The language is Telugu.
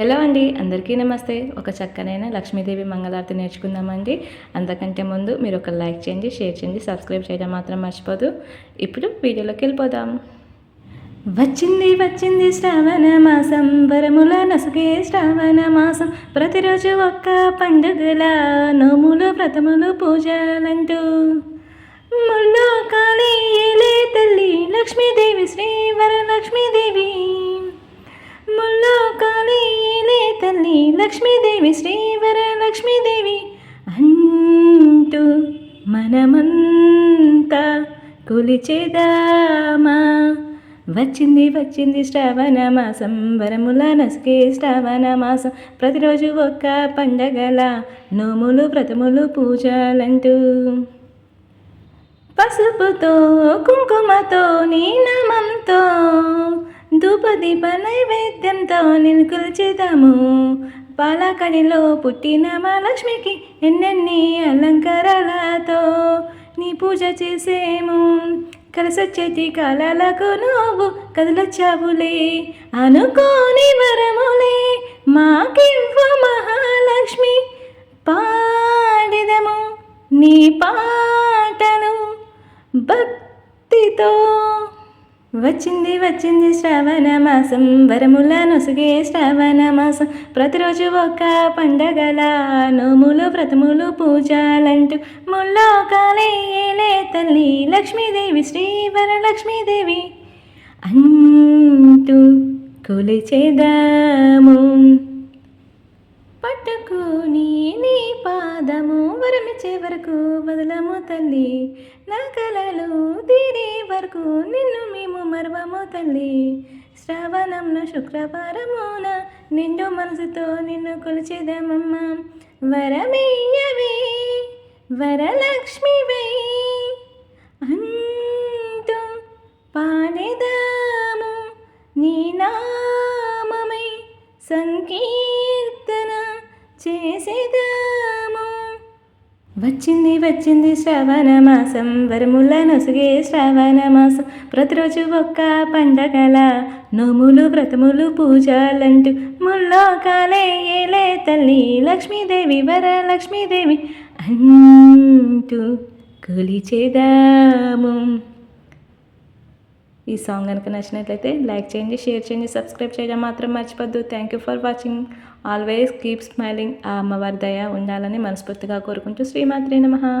హలో అండి అందరికీ నమస్తే. ఒక చక్కనైన లక్ష్మీదేవి మంగళారతి నేర్చుకుందామండి. అంతకంటే ముందు మీరు ఒక లైక్ చేయండి షేర్ చేయండి సబ్స్క్రైబ్ చేయడం మాత్రం మర్చిపోదు. ఇప్పుడు వీడియోలోకి వెళ్ళిపోదాం. వచ్చింది వచ్చింది శ్రావణ మాసం. వరముల నసుకే శ్రావణ మాసం. ప్రతిరోజు ఒక్క పండుగల నోములు వ్రతములు పూజలంటూ. ముల్లో కాళీ తల్లి లక్ష్మీదేవి శ్రీ వరలక్ష్మీదేవి లక్ష్మీదేవి శ్రీవర లక్ష్మీదేవి అంటూ మనమంతా కొలిచేదామా. వచ్చింది వచ్చింది శ్రావణ మాసం వరముల నసుకే శ్రావణ మాసం. ప్రతిరోజు ఒక్క పండగల నోములు వ్రతములు పూజలంటూ. పసుపుతో కుంకుమతో నీ నామంతో ధూపదీప నైవేద్యంతో నేను కొలిచేదాము పాలకడిలో పుట్టిన మహాలక్ష్మికి ఎన్నెన్ని అలంకారాలతో నీ పూజ చేసేము. కలిసొచ్చేటి కాలాలకు నువ్వు కదలొచ్చావులే. అనుకోని వరములే మాకివ్వ మహాలక్ష్మి. పాడిదము నీ పాటలు భక్తితో. వచ్చింది వచ్చింది శ్రావణ మాసం. వరముల నొసుగే శ్రావణ మాసం. ప్రతిరోజు ఒక పండగల నోములు వ్రతములు పూజలంటూ ముల్లోకాలే ఏలే తల్లి. లక్ష్మీదేవి శ్రీ వరలక్ష్మీదేవి అంటూ కొలిచేదాము. పట్టుకుని నీ పాదము వరమిచ్చే వరకు వదలము తల్లి. నా కలలు వరకు నిన్ను మేము మరవము తల్లి. శ్రావణంలో శుక్రవారమున నిండు మనసుతో నిన్ను కొలిచేదామమ్మ వరమేయవే వరలక్ష్మివై. అంటూ పాడేదాము నీ నామమై సంకీర్తన చేసేదా వచ్చింది వచ్చింది శ్రావణ మాసం. వరముల నొసుగే శ్రావణ మాసం. ప్రతిరోజు ఒక్క పండగల నోములు వ్రతములు పూజలంటూ ముల్లోకాలే ఏలే తల్లి. లక్ష్మీదేవి వరలక్ష్మీదేవి అంటూ కొలిచేదాము. ఈ సాంగ్ కనుక నచ్చినట్లయితే లైక్ చేయండి షేర్ చేయండి సబ్స్క్రైబ్ చేయడం మాత్రం మర్చిపోద్దు. Thank you for watching always keep smiling ఆ అమ్మవారి దయ ఉండాలని మనస్ఫూర్తిగా కోరుకుంటూ శ్రీమాత్రి నమహా